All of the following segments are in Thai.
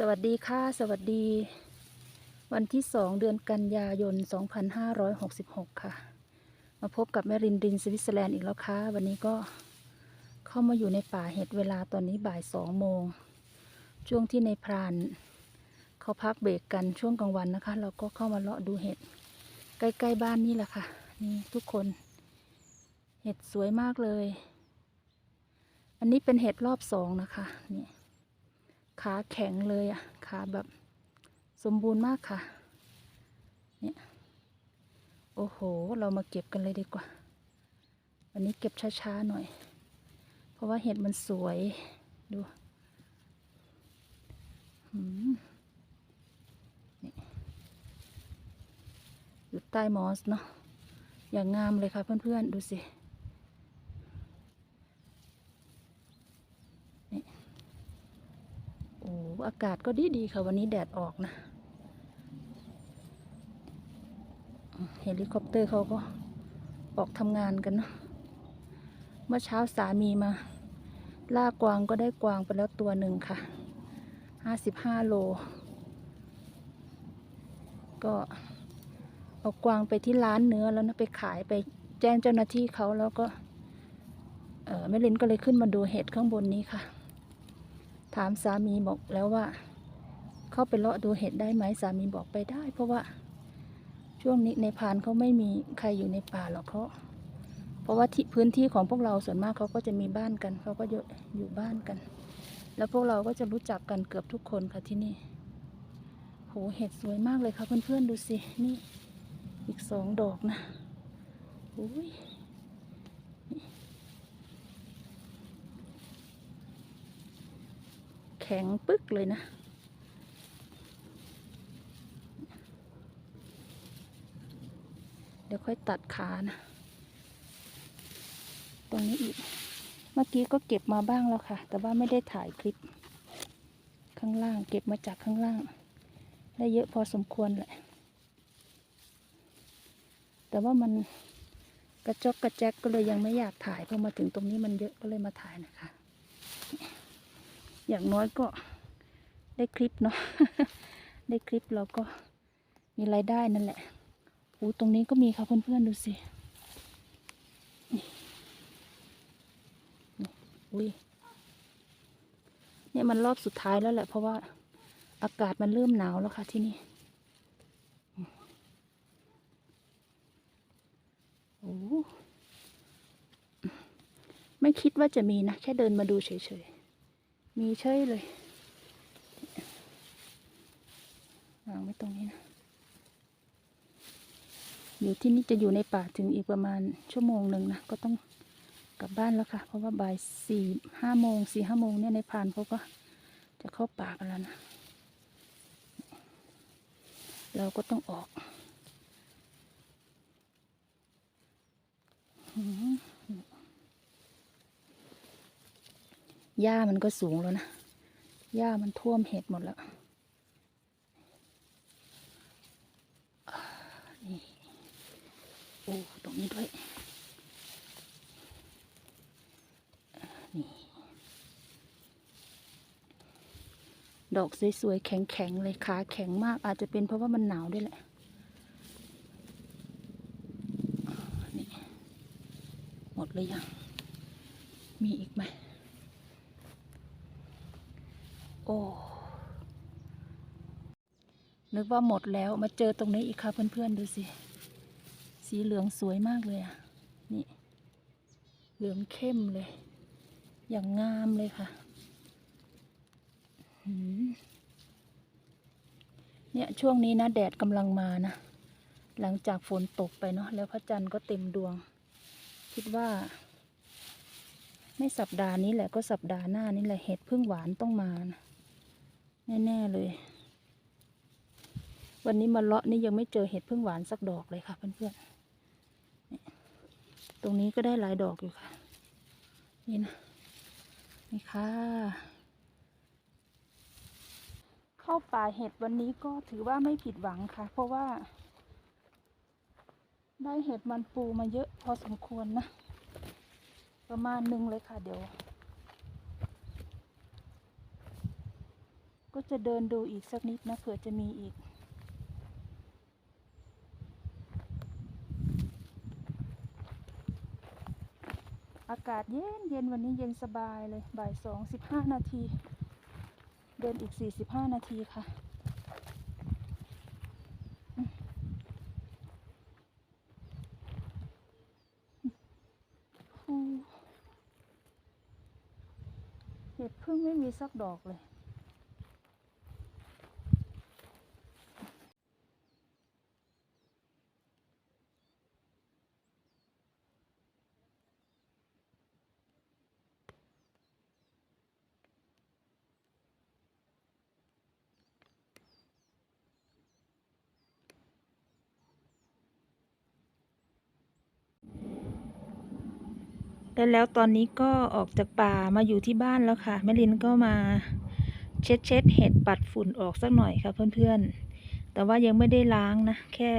สวัสดีค่ะ สวัสดี วันที่สองเดือนกันยายน 2566 ค่ะ มาพบกับแม่รินรินสวิตเซอร์แลนด์อีกแล้วค่ะ วันนี้ก็เข้ามาอยู่ในป่าเห็ดเวลาตอนนี้บ่ายสองโมง ช่วงที่ในพรานเขาพักเบรกกันช่วงกลางวันนะคะ เราก็เข้ามาเลาะดูเห็ด ใกล้ ๆ บ้านนี่แหละค่ะ นี่ทุกคน เห็ดสวยมากเลย อันนี้เป็นเห็ดรอบสองนะคะนี่ ขาแข็งเลยอะขาแบบสมบูรณ์มากค่ะ เนี่ยโอ้โห เรามาเก็บกันเลยดีกว่า วันนี้เก็บช้าๆหน่อย เพราะว่าเห็ดมันสวยดูหืมนี่อยู่ใต้มอสเนาะอย่างงามเลยค่ะเพื่อนๆ ดูสิ โอากาศก็ดีดีๆค่ะ วันนี้แดดออกนะ เฮลิคอปเตอร์เขาก็ออกทำงานกันเนอะเมื่อเช้าสามีมา ล่ากวางก็ได้กวางไปแล้วตัวหนึ่งค่ะห้าสิบห้าโล ก็เอากวางไปที่ร้านเนื้อแล้วนะไปขายไปแจ้งเจ้าหน้าที่เขาแล้วก็เออแม่ลินก็เลยขึ้นมาดูเห็ดข้างบนนี้ค่ะ ถามสามีบอกแล้วว่า เขาไปเลาะดูเห็ดได้ไหมสามีบอกไปได้ เพราะว่าช่วงนี้ในพานเขาไม่มีใครอยู่ในป่าหรอกเขาเพราะว่าที่พื้นที่ของพวกเราส่วนมากเขาก็จะมีบ้านกันเขาก็อยู่อยู่บ้านกัน แล้วพวกเราก็จะรู้จักกันเกือบทุกคนค่ะที่นี่โหเห็ดสวยมากเลยค่ะเพื่อนๆดูสินี่ อีกสองดอกนะอุ้ย แข็งปึ๊กเลยนะ เดี๋ยวค่อยตัดขานะ ตรงนี้อีก เมื่อกี้ก็เก็บมาบ้างแล้วค่ะ แต่ว่าไม่ได้ถ่ายคลิป ข้างล่างเก็บมาจากข้างล่าง ได้เยอะพอสมควรแหละ แต่ว่ามันกระจกกระแจกก็เลยยังไม่อยากถ่ายพราะมาถึงตรงนี้มันเยอะก็เลยมาถ่ายนะคะ อย่างน้อยก็ได้คลิปเนาะได้คลิปเราก็มีรายได้นั่นแหละอู้ตรงนี้ก็มีค่ะเพื่อนๆดูสินี่นี่อุ้ยเนี่ยมันรอบสุดท้ายแล้วแหละ เพราะว่าอากาศมันเริ่มหนาวแล้วค่ะที่นี่โอ้ไม่คิดว่าจะมีนะ แค่เดินมาดูเฉยๆ มีเชยเลยวางไว้ตรงนี้นะอยู่ที่นี่จะอยู่ในป่าถึงอีกประมาณชั่วโมงหนึ่งนะ ก็ต้องกลับบ้านแล้วค่ะ เพราะว่าบ่ายสี่ห้าโมงสี่ห้าโมงเนี่ยในพานเขาก็จะเข้าป่ากันแล้วนะ เราก็ต้องออกหืม หญ้ามันก็สูงแล้วนะ หญ้ามันท่วมเห็ดหมดแล้ว นี่ โอ้ ตรงนี้ด้วย นี่ ดอกสวยๆ แข็งๆ เลยขาแข็งมาก อาจจะเป็นเพราะว่ามันหนาวด้วยแหละนี่หมดเลยยัง มีอีกไหม โอ้นึกว่าหมดแล้วมาเจอตรงนี้อีกค่ะเพื่อนๆดูสิ สีเหลืองสวยมากเลยอะ นี่ เหลืองเข้มเลย อย่างงามเลยค่ะเนี่ยช่วงนี้นะแดดกำลังมานะ หลังจากฝนตกไปเนาะแล้วพระจันทร์ก็เต็มดวง คิดว่า ไม่สัปดาห์นี้แหละก็สัปดาห์หน้านี่แหละเห็ดพึ่งหวานต้องมานะ แน่ๆเลย วันนี้มาเลาะนี่ยังไม่เจอเห็ดพึ่งหวานสักดอกเลยค่ะเพื่อนๆ ตรงนี้ก็ได้หลายดอกอยู่ค่ะ นี่นะ นี่ค่ะ เข้าป่าเห็ดวันนี้ก็ถือว่าไม่ผิดหวังค่ะ เพราะว่า ได้เห็ดมันปูมาเยอะพอสมควรนะ ประมาณหนึ่งเลยค่ะเดี๋ยว ก็จะเดินดูอีกสักนิดนะเผื่อจะมีอีก อากาศเย็นเย็นวันนี้เย็นสบายเลยบ่ายสองสิบห้านาที เดินอีกสี่สิบห้านาทีค่ะเห็ดพึ่งไม่มีสักดอกเลย และแล้วตอนนี้ก็ออกจากป่ามาอยู่ที่บ้านแล้วค่ะ แม่ลินก็มาเช็ดเช็ดเห็ดปัดฝุ่นออกสักหน่อยค่ะเพื่อนๆ แต่ว่ายังไม่ได้ล้างนะ แค่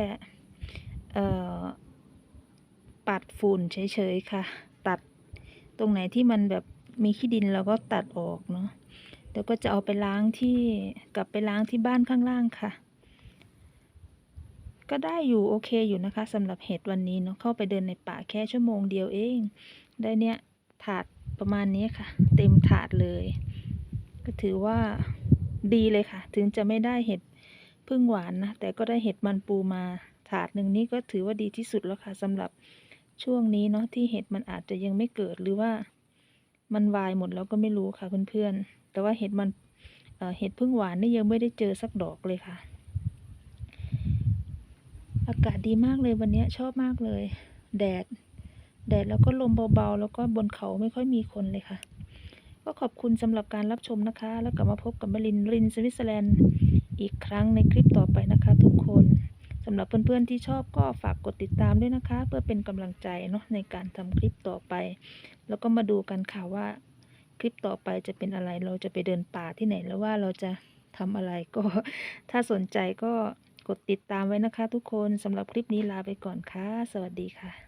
ปัดฝุ่นเฉยๆค่ะ ตัดตรงไหนที่มันแบบมีขี้ดินเราก็ตัดออกเนาะเดี๋ยวก็จะเอาไปล้างที่กลับไปล้างที่บ้านข้างล่างค่ะ ก็ได้อยู่โอเคอยู่นะคะสำหรับเห็ดวันนี้เนาะเข้าไปเดินในป่าแค่ชั่วโมงเดียวเอง ได้เนี่ยถาดประมาณนี้ค่ะ เต็มถาดเลย ก็ถือว่าดีเลยค่ะ ถึงจะไม่ได้เห็ดพึ่งหวานนะ แต่ก็ได้เห็ดมันปูมาถาดหนึ่งนี้ก็ถือว่าดีที่สุดแล้วค่ะสำหรับช่วงนี้เนาะที่เห็ดมันอาจจะยังไม่เกิดหรือว่ามันวายหมดแล้วก็ไม่รู้ค่ะเพื่อนๆ แต่ว่าเห็ดมันเเห็ดพึ่งหวานนี่ยังไม่ได้เจอสักดอกเลยค่ะ อากาศดีมากเลยวันนี้ชอบมากเลย แดด แดดแล้วก็ลมเบาๆ แล้วก็บนเขาไม่ค่อยมีคนเลยค่ะ ก็ขอบคุณสำหรับการรับชมนะคะ แล้วกลับมาพบกับมรินรินสวิตเซอร์แลนด์อีกครั้งในคลิปต่อไปนะคะ ทุกคนสำหรับเพื่อนๆที่ชอบก็ฝากกดติดตามด้วยนะคะ เพื่อเป็นกำลังใจเนาะในการทำคลิปต่อไป แล้วก็มาดูกันค่ะว่าคลิปต่อไปจะเป็นอะไรเราจะไปเดินป่าที่ไหนแล้วว่าเราจะทำอะไรก็ ถ้าสนใจก็กดติดตามไว้นะคะ ทุกคนสำหรับคลิปนี้ลาไปก่อนค่ะ สวัสดีค่ะ